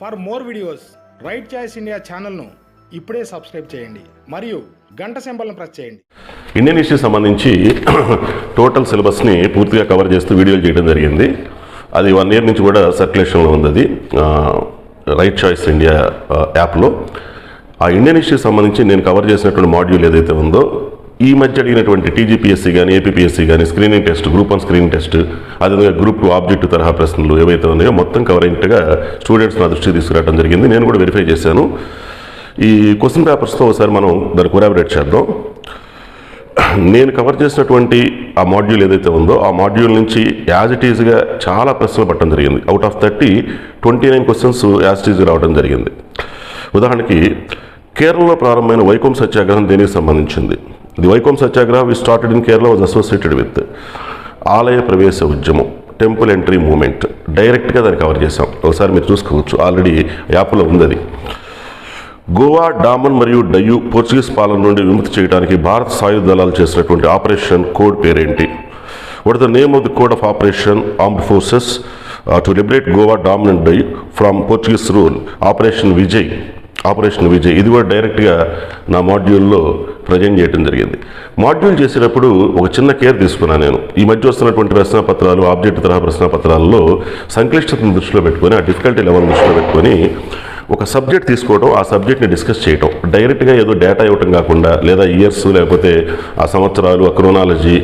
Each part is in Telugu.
For more videos right choice India ఛానల్ను ఇప్పుడే సబ్స్క్రైబ్ చేయండి. మరియు గంట సింబల్ను ప్రెస్ చేయండి. ఇండియన్ హిస్టరీ సంబంధించి టోటల్ సిలబస్ని పూర్తిగా కవర్ చేస్తూ వీడియోలు చేయడం జరిగింది. అది వన్ ఇయర్ నుంచి కూడా సర్క్యులేషన్లో ఉంది అది. రైట్ చాయిస్ ఇండియా యాప్లో ఆ ఇండియన్ హిస్టరీ సంబంధించి నేను కవర్ చేసినటువంటి మాడ్యూల్ ఏదైతే ఉందో ఈ మధ్య అడిగినటువంటి టీజీపీఎస్సీ కానీ ఏపీఎస్సీ కానీ screening test group one screening test అదేవిధంగా గ్రూప్ టూ ఆబ్జెక్ట్ తరహా ప్రశ్నలు ఏవైతే ఉన్నాయో మొత్తం కవర్ అయినట్టుగా స్టూడెంట్స్ నా దృష్టికి తీసుకురావడం జరిగింది. నేను కూడా వెరిఫై చేశాను. ఈ క్వశ్చన్ పేపర్స్తో ఒకసారి మనం దాన్ని కొరాబరేట్ చేద్దాం. నేను కవర్ చేసినటువంటి ఆ మాడ్యూల్ ఏదైతే ఉందో ఆ మాడ్యూల్ నుంచి యాజ్ ఇట్ ఈజ్గా చాలా ప్రశ్నలు పట్టడం జరిగింది. Out of thirty twenty nine questions as it is రావడం జరిగింది. ఉదాహరణకి కేరళలో ప్రారంభమైన వైకోం సత్యాగ్రహం దేనికి సంబంధించింది? The Vaikom Satyagraha we started in Kerala was associated with ఆలయ ప్రవేశ ఉద్యమం టెంపుల్ ఎంట్రీ మూమెంట్ డైరెక్ట్గా దాన్ని కవర్ చేసాం ఒకసారి మీరు చూసుకోవచ్చు. ఆల్రెడీ యాప్లో ఉంది అది గోవా డామన్ మరియు డయ్యు పోర్చుగీస్ పాలన నుండి విముక్తి చేయడానికి భారత సాయుధ దళాలు చేసినటువంటి ఆపరేషన్ కోడ్ పేరేంటి? What the name of the code of operation armed forces to liberate Goa Daman and Diu from Portuguese rule operation Vijay operation Vijay. ఇది కూడా డైరెక్ట్గా నా మాడ్యూల్లో ప్రజెంట్ చేయడం జరిగింది. మాడ్యూల్ చేసేటప్పుడు ఒక చిన్న కేర్ తీసుకున్నాను నేను. ఈ మధ్య వస్తున్నటువంటి ప్రశ్నాపత్రాలు ఆబ్జెక్ట్ తరహా ప్రశ్నాపత్రాలలో సంక్లిష్టతను దృష్టిలో పెట్టుకొని ఆ డిఫికల్టీ లెవెల్ దృష్టిలో పెట్టుకొని ఒక సబ్జెక్ట్ తీసుకోవడం ఆ సబ్జెక్ట్ని డిస్కస్ చేయటం. డైరెక్ట్గా ఏదో డేటా ఇవ్వటం కాకుండా లేదా ఇయర్స్ లేకపోతే ఆ సంవత్సరాలు ఆ క్రోనాలజీ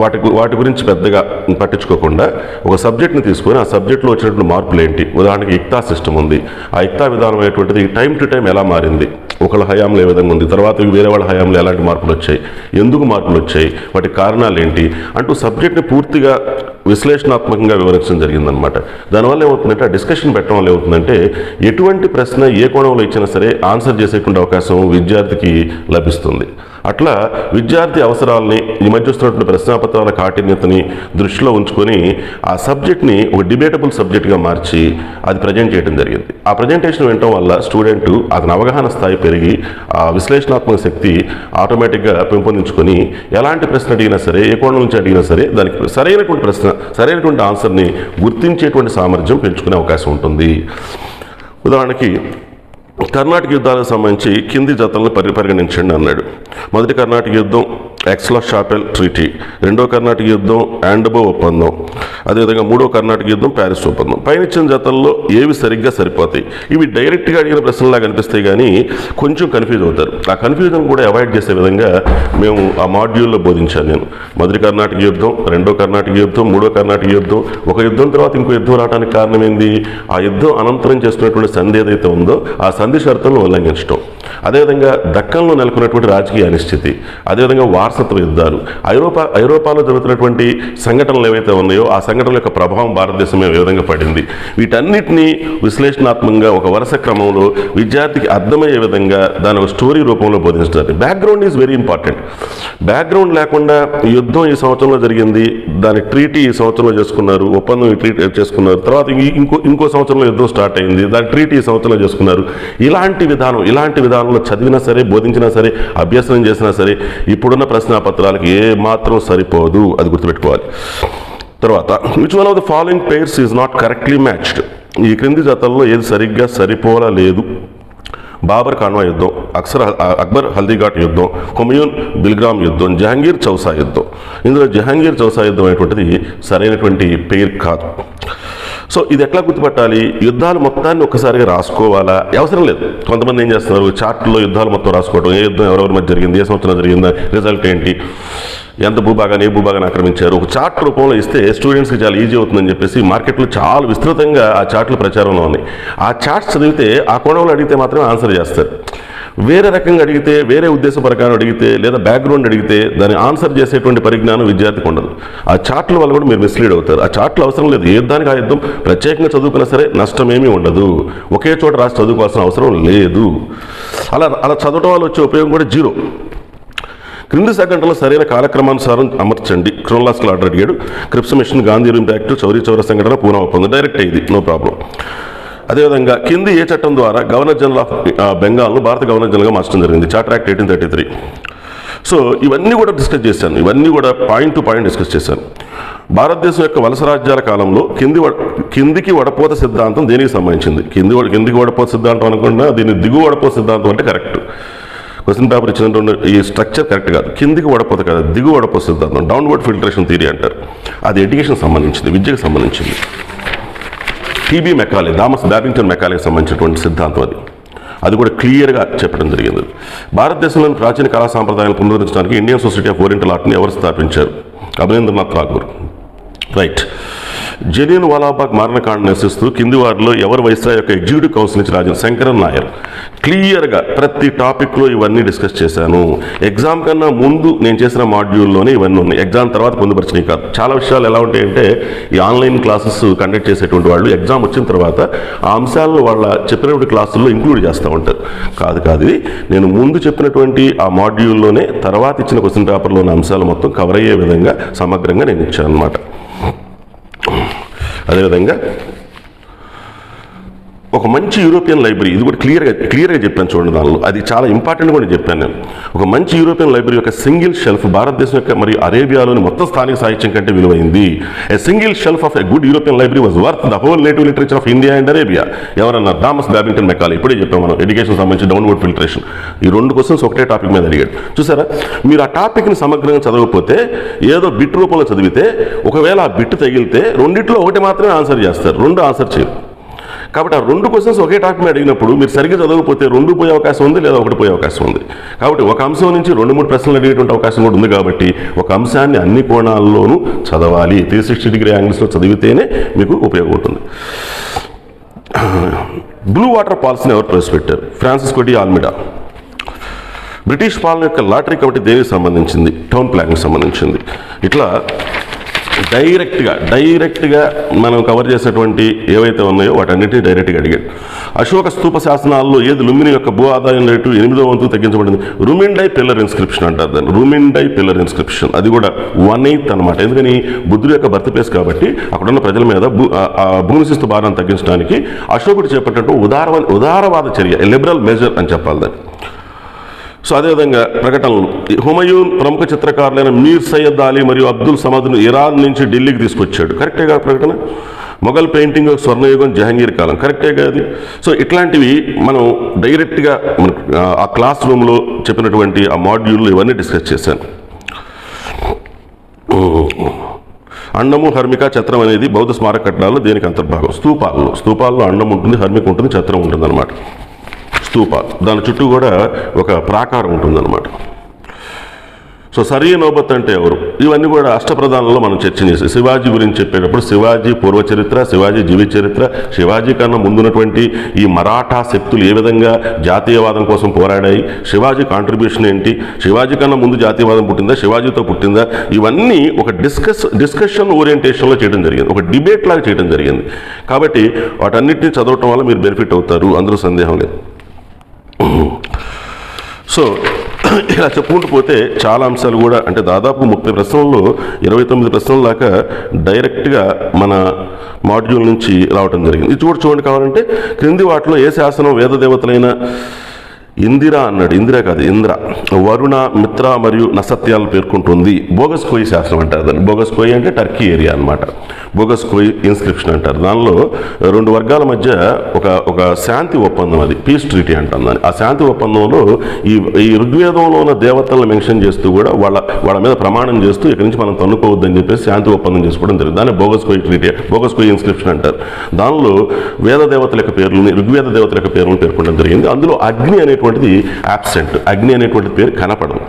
వాటి వాటి గురించి పెద్దగా పట్టించుకోకుండా ఒక సబ్జెక్ట్ని తీసుకొని ఆ సబ్జెక్ట్లో వచ్చినటువంటి మార్పులు ఏంటి ఉదాహరణకి ఇక్తా సిస్టమ్ ఉంది. ఆ ఇక్తా విధానం అనేటువంటిది టైం టు టైం ఎలా మారింది? ఒకళ్ళ హయాంలో ఏ విధంగా ఉంది? తర్వాత వేరే వాళ్ళ హయాంలో ఎలాంటి మార్పులు వచ్చాయి? ఎందుకు మార్పులు వచ్చాయి? వాటి కారణాలు ఏంటి? అంటూ సబ్జెక్ట్ని పూర్తిగా విశ్లేషణాత్మకంగా వివరించడం జరిగిందనమాట దానివల్ల ఏమవుతుందంటే ఆ డిస్కషన్ పెట్టడం వల్ల ఏమవుతుందంటే ఎటువంటి ప్రశ్న ఏ కోణంలో ఇచ్చినా సరే ఆన్సర్ చేసే చేసుకునే అవకాశం విద్యార్థికి లభిస్తుంది. అట్లా విద్యార్థి అవసరాలని ఈ మధ్య వస్తున్నటువంటి ప్రశ్నాపత్రాల కాఠిన్యతని దృష్టిలో ఉంచుకొని ఆ సబ్జెక్ట్ని ఒక డిబేటబుల్ సబ్జెక్ట్గా మార్చి అది ప్రజెంట్ చేయడం జరిగింది. ఆ ప్రజెంటేషన్ వినటం వల్ల స్టూడెంట్ అతని అవగాహన స్థాయి పెరిగి ఆ విశ్లేషణాత్మక శక్తి ఆటోమేటిక్గా పెంపొందించుకొని ఎలాంటి ప్రశ్న అడిగినా సరే ఏ కోణం నుంచి అడిగినా సరే దానికి సరైనటువంటి ప్రశ్న సరైనటువంటి ఆన్సర్ని గుర్తించేటువంటి సామర్థ్యం పెంచుకునే అవకాశం ఉంటుంది. ఉదాహరణకి కర్ణాటక యుద్ధాలకు సంబంధించి కింది జతలను పరి పరిగణించండి అన్నాడు. మొదటి కర్ణాటక యుద్ధం ఎక్స్లా షాపెల్ ట్రీటీ. రెండో కర్ణాటక యుద్ధం యాండబో ఒప్పందం. అదేవిధంగా మూడో కర్ణాటక యుద్ధం ప్యారిస్ ఒప్పందం. పైన ఇచ్చిన జతల్లో ఏవి సరిగ్గా సరిపోతాయి? ఇవి డైరెక్ట్గా అడిగిన ప్రశ్నలా కనిపిస్తాయి కానీ కొంచెం కన్ఫ్యూజ్ అవుతారు. ఆ కన్ఫ్యూజన్ కూడా అవాయిడ్ చేసే విధంగా మేము ఆ మాడ్యూల్లో బోధించాను నేను. మొదటి కర్ణాటక యుద్ధం రెండో కర్ణాటక యుద్ధం మూడో కర్ణాటక యుద్ధం ఒక యుద్ధం తర్వాత ఇంకో యుద్ధం రావడానికి కారణం ఏంది? ఆ యుద్ధం అనంతరం చేస్తున్నటువంటి సంధి ఏదైతే ఉందో ఆ సంధి షరతులను ఉల్లంఘించడం అదేవిధంగా దక్కన్లో నెలకొన్నటువంటి రాజకీయ అనిశ్చితి అదేవిధంగా వారసత్వ యుద్ధాలు. ఐరోపా ఐరోపాలో జరుగుతున్నటువంటి సంఘటనలు ఏవైతే ఉన్నాయో ఆ సంఘటనల యొక్క ప్రభావం భారతదేశం ఏ విధంగా పడింది? వీటన్నిటినీ విశ్లేషణాత్మకంగా ఒక వరుస క్రమంలో విద్యార్థికి అర్థమయ్యే విధంగా దాని ఒక స్టోరీ రూపంలో బోధించడానికి background is very important background లేకుండా యుద్ధం ఈ సంవత్సరంలో జరిగింది దాని ట్రీటీ ఈ సంవత్సరంలో చేసుకున్నారు ఒప్పందం ఈ ట్రీటీ చేసుకున్నారు తర్వాత ఇంకో ఇంకో సంవత్సరంలో యుద్ధం స్టార్ట్ అయింది దాని ట్రీటీ ఈ సంవత్సరంలో చేసుకున్నారు. ఇలాంటి విధానం ఇలాంటి విధానం కాలంలో చదివినా సరే బోధించినా సరే అభ్యసనం చేసినా సరే ఇప్పుడున్న ప్రశ్నాపత్రాలకు ఏ మాత్రం సరిపోదు. అది గుర్తుపెట్టుకోవాలి. తర్వాత which one of the following pairs is not correctly matched ఈ క్రింది జతల్లో ఏది సరిగ్గా సరిపోలా లేదు? బాబర్ కాన్వా యుద్ధం అక్సర్ అక్బర్ హల్దీఘాట్ యుద్ధం హుమయూన్ బిల్గ్రామ్ యుద్ధం జహాంగీర్ చౌసా యుద్ధం. ఇందులో జహాంగీర్ చౌసా యుద్ధం అనేటువంటిది సరైనటువంటి పేరు కాదు. సో ఇది ఎట్లా గుర్తుపట్టాలి? యుద్ధాలు మొత్తాన్ని ఒక్కసారిగా రాసుకోవాలా? అవసరం లేదు. కొంతమంది ఏం చేస్తున్నారు? చార్ట్లో యుద్ధాలు మొత్తం రాసుకోవడం ఏ యుద్ధం ఎవరెవరి మధ్య జరిగింది ఏ సంవత్సరం జరిగిందా రిజల్ట్ ఏంటి ఎంత భూభాగాన్ని ఏ భూభాగాన్ని ఆక్రమించారు? ఒక చార్ట్ రూపంలో ఇస్తే స్టూడెంట్స్కి చాలా ఈజీ అవుతుందని చెప్పేసి మార్కెట్లో చాలా విస్తృతంగా ఆ చార్ట్లు ప్రచారంలో ఉన్నాయి. ఆ చార్ట్స్ చదివితే ఆ కోణంలో అడిగితే మాత్రమే ఆన్సర్ చేస్తారు. వేరే రకంగా అడిగితే వేరే ఉద్దేశ ప్రకారం అడిగితే లేదా బ్యాక్గ్రౌండ్ అడిగితే దాన్ని ఆన్సర్ చేసేటువంటి పరిజ్ఞానం విద్యార్థికి ఉండదు. ఆ చాట్ల వల్ల కూడా మీరు మిస్లీడ్ అవుతారు. ఆ చాట్లు అవసరం లేదు. ఏ దానికి ఆ యుద్ధం ప్రత్యేకంగా చదువుకున్నా సరే నష్టమేమీ ఉండదు. ఒకే చోట రాసి చదువుకోవాల్సిన అవసరం లేదు. అలా అలా చదవడం వల్ల వచ్చే ఉపయోగం కూడా జీరో. క్రింది సెకండ్లో సరైన కాలక్రమానుసారం అమర్చండి. క్రోనలాజికల్ ఆర్డర్ అడిగాడు. Cripps mission Gandhi impact Chauri Chaura సంఘటన పూనా ఒప్పందం. డైరెక్ట్ అయ్యింది నో ప్రాబ్లం అదేవిధంగా కింది ఏ చట్టం ద్వారా గవర్నర్ జనరల్ ఆఫ్ బెంగాల్ను భారత గవర్నర్ జనరల్గా మార్చడం జరిగింది. Charter act eighteen thirty three. So ఇవన్నీ కూడా డిస్కస్ చేశాను. ఇవన్నీ కూడా పాయింట్ టు పాయింట్ డిస్కస్ చేశాను. భారతదేశం యొక్క వలస రాజ్యాల కాలంలో కింది కిందికి వడపోత సిద్ధాంతం దేనికి సంబంధించింది? కింది కిందికి వడపోత సిద్ధాంతం అనుకున్నా దీన్ని దిగువ వడపోత సిద్ధాంతం అంటే కరెక్ట్ క్వశ్చన్ పేపర్ ఇచ్చినటువంటి ఈ స్ట్రక్చర్ కరెక్ట్ కాదు. కిందికి వడపోత కాదు దిగువ వడపోత సిద్ధాంతం. డౌన్వర్డ్ ఫిల్టరేషన్ థియరీ అంటారు. అది ఎడ్యుకేషన్ సంబంధించింది విద్యకు సంబంధించింది. టీబీ మెకాలే థామస్ బ్యాబింగ్టన్ మెకాలేకి సంబంధించినటువంటి సిద్ధాంతం అది. అది కూడా క్లియర్గా చెప్పడం జరిగింది. భారతదేశంలోని ప్రాచీన కళా సాంప్రదాయాలను పునరుద్ధరించడానికి ఇండియన్ సొసైటీ ఆఫ్ ఓరియంటల్ ఆర్ట్ని ఎవరు స్థాపించారు? అభినేంద్రనాథ్ ఠాగూర్. రైట్ జలియన్ వాలాబాగ్ మరణకాండ నివసిస్తూ కింది వారిలో ఎవరు వైస్రా యొక్క ఎగ్జిక్యూటివ్ కౌన్సిల్ నుంచి రాజు శంకరన్ నాయర్. క్లియర్గా ప్రతి టాపిక్లో ఇవన్నీ డిస్కస్ చేశాను. ఎగ్జామ్ కన్నా ముందు నేను చేసిన మాడ్యూల్లోనే ఇవన్నీ ఉన్నాయి. ఎగ్జామ్ తర్వాత పొందుపరిచినవి కాదు. చాలా విషయాలు ఎలా ఉంటాయంటే ఈ ఆన్లైన్ క్లాసెస్ కండక్ట్ చేసేటువంటి వాళ్ళు ఎగ్జామ్ వచ్చిన తర్వాత ఆ అంశాలను వాళ్ళ చెప్పినటువంటి క్లాసుల్లో ఇంక్లూడ్ చేస్తూ ఉంటారు. కాదు కాదు ఇది. నేను ముందు చెప్పినటువంటి ఆ మాడ్యూల్లోనే తర్వాత ఇచ్చిన క్వశ్చన్ పేపర్లోని అంశాలు మొత్తం కవర్ అయ్యే విధంగా సమగ్రంగా నేను ఇచ్చాను అనమాట అదేవిధంగా ఒక మంచి యూరోపియన్ లైబ్రరీ ఇది కూడా క్లియర్గా క్లియర్గా చెప్పాను చూడండి దానిలో. అది చాలా ఇంపార్టెంట్ కూడా చెప్పాను నేను. ఒక మంచి యూరోపియన్ లైబ్రరీ యొక్క సింగిల్ షెల్ఫ్ భారతదేశం యొక్క మరియు అరేబియాలోని మొత్తం స్థానిక సాహిత్యం కంటే విలువైంది. A single shelf of a good European library was worth the whole native literature of India and Arabia ఎవరన్నా థామస్ బ్యాబింగ్టన్ మెకాలి ఇప్పుడే చెప్పాం మనం ఎడ్యుకేషన్ సంబంధించి డౌన్వర్డ్ ఫిల్టరేషన్ ఈ రెండు క్వశ్చన్స్ ఒకటే టాపిక్ మీద అడిగాడు. చూసారా? మీరు ఆ టాపిక్ని సమగ్రంగా చదవకపోతే ఏదో బిట్ రూపంలో చదివితే ఒకవేళ ఆ బిట్ తగిలితే రెండిట్లో ఒకటి మాత్రమే ఆన్సర్ చేస్తారు. రెండు ఆన్సర్ చేయరు. కాబట్టి ఆ రెండు క్వశ్చన్స్ ఒకే టాపిక్ మీద అడిగినప్పుడు మీరు సరిగ్గా చదవకపోతే రెండు పోయే అవకాశం ఉంది లేదా ఒకటి పోయే అవకాశం ఉంది. కాబట్టి ఒక అంశం నుంచి రెండు మూడు ప్రశ్నలు అడిగేటువంటి అవకాశం కూడా ఉంది కాబట్టి ఒక అంశాన్ని అన్ని కోణాల్లోనూ చదవాలి. త్రీ సిక్స్టీ డిగ్రీ యాంగిల్స్లో చదివితేనే మీకు ఉపయోగం ఉంటుంది. బ్లూ వాటర్ పాలసీని ఎవరు ప్రవేశపెట్టారు? ఫ్రాన్సిస్ కొడి ఆల్మిడా. బ్రిటిష్ పాలన యొక్క లాటరీ కమిటీ దేనికి సంబంధించింది? టౌన్ ప్లానింగ్కి సంబంధించింది. ఇట్లా డైరెక్ట్గా డైరెక్ట్గా మనం కవర్ చేసేటువంటి ఏవైతే ఉన్నాయో వాటన్నిటిని డైరెక్ట్గా అడిగాడు. అశోక స్తూప శాసనాల్లో ఏది లుమిని యొక్క భూ ఆదాయం రేటు ఎనిమిదో వంతు తగ్గించబడింది? రుమిండై పిల్లర్ ఇన్స్క్రిప్షన్ అంటారు దాన్ని. రుమిండై పిల్లర్ ఇన్స్క్రిప్షన్ అది కూడా వన్ ఎయిత్ అనమాట ఎందుకని? బుద్ధుడి యొక్క బర్త్ ప్లేస్ కాబట్టి అక్కడున్న ప్రజల మీద భూ భూమి శిస్తు భారాన్ని తగ్గించడానికి అశోకుడు చేపట్టినట్టు ఉదార ఉదారవాద చర్య లిబరల్ మెజర్ అని చెప్పాలి దాన్ని. సో అదేవిధంగా ప్రకటనలు హుమయూన్ ప్రముఖ చిత్రకారులైన మీర్ సయ్యద్ అలీ మరియు అబ్దుల్ సమద్ను ఇరాన్ నుంచి ఢిల్లీకి తీసుకొచ్చాడు. కరెక్టేగా ప్రకటన? మొఘల్ పెయింటింగ్ స్వర్ణయుగం జహంగీర్ కాలం. కరెక్టే కాదు సో ఇట్లాంటివి మనం డైరెక్ట్గా మన ఆ క్లాస్ రూమ్లో చెప్పినటువంటి ఆ మాడ్యూల్ ఇవన్నీ డిస్కస్ చేశాను. అండము హర్మిక చత్రం అనేది బౌద్ధ స్మారక కట్టడాల్లో దేనికి అంతర్భాగం? స్తూపాల్లో. స్తూపాల్లో అండం ఉంటుంది హర్మిక ఉంటుంది చత్రం ఉంటుంది అనమాట స్తూపాలు. దాని చుట్టూ కూడా ఒక ప్రాకారం ఉంటుందన్నమాట. సో సరియ నోబత్ అంటే ఎవరు? ఇవన్నీ కూడా అష్టప్రధానంలో మనం చర్చ శివాజీ గురించి చెప్పేటప్పుడు శివాజీ పూర్వ చరిత్ర శివాజీ జీవిత చరిత్ర శివాజీ కన్నా ముందున్నటువంటి ఈ మరాఠా శక్తులు ఏ విధంగా జాతీయవాదం కోసం పోరాడాయి శివాజీ కాంట్రిబ్యూషన్ ఏంటి శివాజీ కన్నా ముందు జాతీయవాదం పుట్టిందా శివాజీతో పుట్టిందా ఇవన్నీ ఒక డిస్కస్ డిస్కషన్ ఓరియంటేషన్లో చేయడం జరిగింది ఒక డిబేట్ లాగా చేయడం జరిగింది. కాబట్టి వాటన్నిటిని చదవటం వల్ల మీరు బెనిఫిట్ అవుతారు అందులో సందేహం లేదు. సో ఇలా చెప్పుకుంటూ పోతే చాలా అంశాలు కూడా అంటే దాదాపు ముప్పై ప్రశ్నల్లో ఇరవై తొమ్మిది ప్రశ్నల దాకా డైరెక్ట్గా మన మాడ్యూల్ నుంచి రావటం జరిగింది. ఇది చూడ చూడండి కావాలంటే క్రింది వాటిలో ఏ శాసనం వేద దేవతలైన ఇందిరా అన్నాడు. ఇందిరా కాదు ఇంద్ర. వరుణ మిత్ర మరియు నసత్యాలను పేర్కొంటుంది. బోగస్ కోయి శాస్త్రం అంటారు దాన్ని. బోగస్ కోయి అంటే టర్కీ ఏరియా అన్నమాట. బోగస్ కోయి ఇన్స్క్రిప్షన్ అంటారు. దానిలో రెండు వర్గాల మధ్య ఒక ఒక శాంతి ఒప్పందం అది పీస్ ట్రీటీ అంటాం దాన్ని. ఆ శాంతి ఒప్పందంలో ఈ ఈ ఋగ్వేదంలో ఉన్న దేవతలను మెన్షన్ చేస్తూ కూడా వాళ్ళ వాళ్ళ మీద ప్రమాణం చేస్తూ ఇక్కడి నుంచి మనం తన్నుకోవద్దని చెప్పేసి శాంతి ఒప్పందం చేసుకోవడం జరిగింది. దాన్ని బోగస్ కోయి ట్రీటీ బోగస్ కోయి ఇన్స్క్రిప్షన్ అంటారు. దానిలో వేద దేవతల యొక్క పేర్లని ఋగ్వేద దేవతల యొక్క పేర్లను పేర్కొనడం జరిగింది. అందులో అగ్ని అనేటువంటిది యాబ్సెంట్ అగ్ని అనేటువంటి పేరు కనపడదు.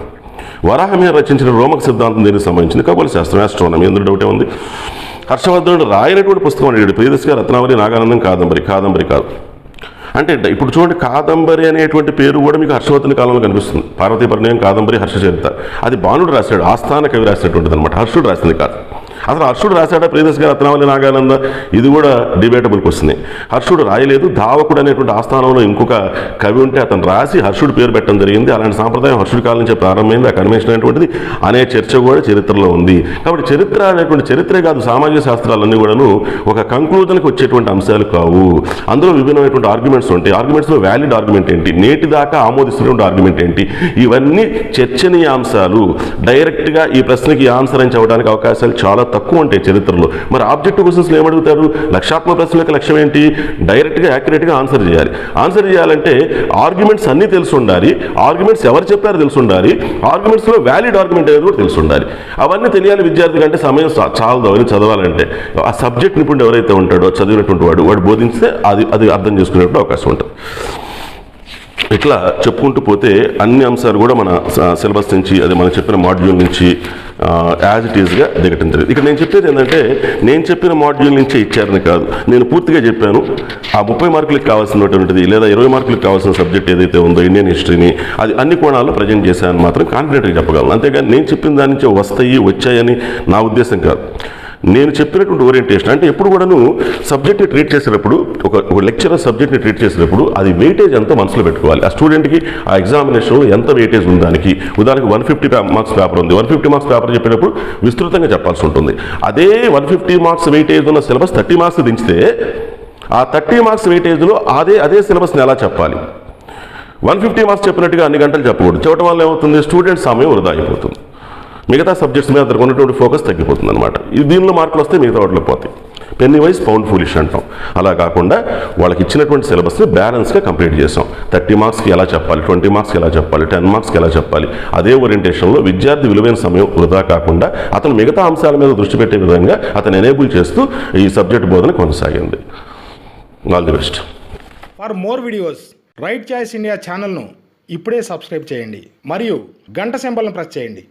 వరాహమే రచించిన రోమక సిద్ధాంతం దీనికి సంబంధించింది. ఖగోళ శాస్త్రం ఆస్ట్రోనమీ ఎందుకు డౌటే ఉంది హర్షవర్ధనుడు రాయనటువంటి పుస్తకం అడిగాడు ప్రియదర్శిగా రత్నావళి నాగానందం కాదంబరి కాదంబరి కాదు. అంటే ఇప్పుడు చూడండి కాదంబరి అనేటువంటి పేరు కూడా మీకు హర్షవర్ధన కాలంలో కనిపిస్తుంది. పార్వతీ పరిణయం కాదంబరి హర్షచరిత. అది బాణుడు రాశాడు ఆస్థాన కవి రాసినటువంటిది అనమాట హర్షుడు రాసింది కాదు. అసలు హర్షుడు రాశాడా? గారు రత్నావళి నాగానంద ఇది కూడా డిబేటబుల్కి వస్తుంది హర్షుడు రాయలేదు. ధావకుడు అనేటువంటి ఆస్థానంలో ఇంకొక కవి ఉంటే అతను రాసి హర్షుడు పేరు పెట్టడం జరిగింది. అలాంటి సాంప్రదాయం హర్షుడి కాలం నుంచి ప్రారంభమైంది. ఆ కన్వెన్షన్ అనేటువంటిది అనే చర్చ కూడా చరిత్రలో ఉంది. కాబట్టి చరిత్ర అనేటువంటి చరిత్రే కాదు సామాజిక శాస్త్రాలన్నీ కూడాను ఒక కంక్లూజన్కి వచ్చేటువంటి అంశాలు కావు. అందులో విభిన్నమైనటువంటి ఆర్గ్యుమెంట్స్ ఉంటాయి. ఆర్గ్యుమెంట్స్లో వ్యాలిడ్ ఆర్గ్యుమెంట్ ఏంటి? నేటి దాకా ఆమోదిస్తున్నటువంటి ఆర్గ్యుమెంట్ ఏంటి? ఇవన్నీ చర్చనీయాంశాలు. డైరెక్ట్గా ఈ ప్రశ్నకి ఆన్సర్ అని చెప్పడానికి అవకాశాలు చాలా తక్కువ ఉంటాయి చరిత్రలో. మరి ఆబ్జెక్టివ్ క్వశ్చన్స్లో ఏమడుగుతారు? లక్షాత్మక ప్రశ్న యొక్క లక్ష్యం ఏంటి? డైరెక్ట్గా యాక్యురేట్గా ఆన్సర్ చేయాలి. ఆన్సర్ చేయాలంటే ఆర్గ్యుమెంట్స్ అన్నీ తెలిసి ఉండాలి. ఆర్గ్యుమెంట్స్ ఎవరు చెప్పారో తెలిసి ఉండాలి. ఆర్గ్యుమెంట్స్లో వ్యాలిడ్ ఆర్గ్యుమెంట్ అనేది కూడా తెలిసి ఉండాలి. అవన్నీ తెలియాలి విద్యార్థికి అంటే సమయం చా- చాలదు. అవన్నీ చదవాలంటే ఆ సబ్జెక్ట్ నిపుణుడు ఎవరైతే ఉంటాడో చదివినటువంటి వాడు వాడు బోధించితే అది అది అర్థం చేసుకునేటువంటి అవకాశం ఉంటుంది. ఇట్లా చెప్పుకుంటూ పోతే అన్ని అంశాలు కూడా మన స- సిలబస్ నుంచి అది మనం చెప్పిన మాడ్యూల్ నుంచి యాజ్ ఇట్ ఈస్గా దిగటం జరిగింది. ఇక్కడ నేను చెప్పేది ఏంటంటే నేను చెప్పిన మాడ్యూల్ నుంచే ఇచ్చారని కాదు. నేను పూర్తిగా చెప్పాను. ఆ ముప్పై మార్కులకు కావాల్సినటువంటిది లేదా ఇరవై మార్కులకు కావాల్సిన సబ్జెక్ట్ ఏదైతే ఉందో ఇండియన్ హిస్టరీని అది అన్ని కోణాల్లో ప్రజెంట్ చేశాను మాత్రం కాన్ఫిడెంట్గా చెప్పగలను. అంతేగాని నేను చెప్పిన దాని నుంచి వస్తాయి వచ్చాయని నా ఉద్దేశం కాదు. నేను చెప్పినటువంటి ఓరియంటేషన్ అంటే ఎప్పుడు కూడాను సబ్జెక్ట్ని ట్రీట్ చేసేటప్పుడు ఒక ఒక లెక్చరర్ సబ్జెక్ట్ని ట్రీట్ చేసేటప్పుడు అది వెయిటేజ్ ఎంత మనసులో పెట్టుకోవాలి. ఆ స్టూడెంట్కి ఆ ఎగ్జామినేషన్లో ఎంత వెయిటేజ్ ఉంది దానికి? ఉదాహరణకి వన్ ఫిఫ్టీ మార్క్స్ పేపర్ ఉంది. వన్ ఫిఫ్టీ మార్క్స్ పేపర్ చెప్పేటప్పుడు విస్తృతంగా చెప్పాల్సి ఉంటుంది. అదే వన్ ఫిఫ్టీ మార్క్స్ వెయిటేజ్ ఉన్న సిలబస్ థర్టీ మార్క్స్ దించితే ఆ థర్టీ మార్క్స్ వెయిటేజ్లో అదే అదే సిలబస్ని ఎలా చెప్పాలి? వన్ ఫిఫ్టీ మార్క్స్ చెప్పినట్టుగా అన్ని గంటలు చెప్పకూడదు. చెప్పడం వల్ల ఏమవుతుంది? స్టూడెంట్ సమయం వృధా అయిపోతుంది. మిగతా సబ్జెక్ట్స్ మీద అతనికి ఉన్నటువంటి ఫోకస్ తగ్గిపోతుంది అనమాట దీనిలో మార్కులు వస్తే మిగతా వాటిలో పోతాయి. పెన్నీ వైజ్ పౌండ్ ఫూలిష్ అంటాం. అలా కాకుండా వాళ్ళకి ఇచ్చినటువంటి సిలబస్ని బ్యాలెన్స్గా కంప్లీట్ చేసాం. థర్టీ మార్క్స్కి ఎలా చెప్పాలి? ట్వంటీ మార్క్స్కి ఎలా చెప్పాలి? టెన్ మార్క్స్కి ఎలా చెప్పాలి? అదే ఓరియంటేషన్లో విద్యార్థి విలువైన సమయం వృధా కాకుండా అతను మిగతా అంశాల మీద దృష్టి పెట్టే విధంగా అతను ఎనేబుల్ చేస్తూ ఈ సబ్జెక్ట్ బోధన కొనసాగింది. All the best. For more videos right choice India ఛానల్ను ఇప్పుడే సబ్స్క్రైబ్ చేయండి. మరియు గంట సింబల్ను ప్రెస్ చేయండి.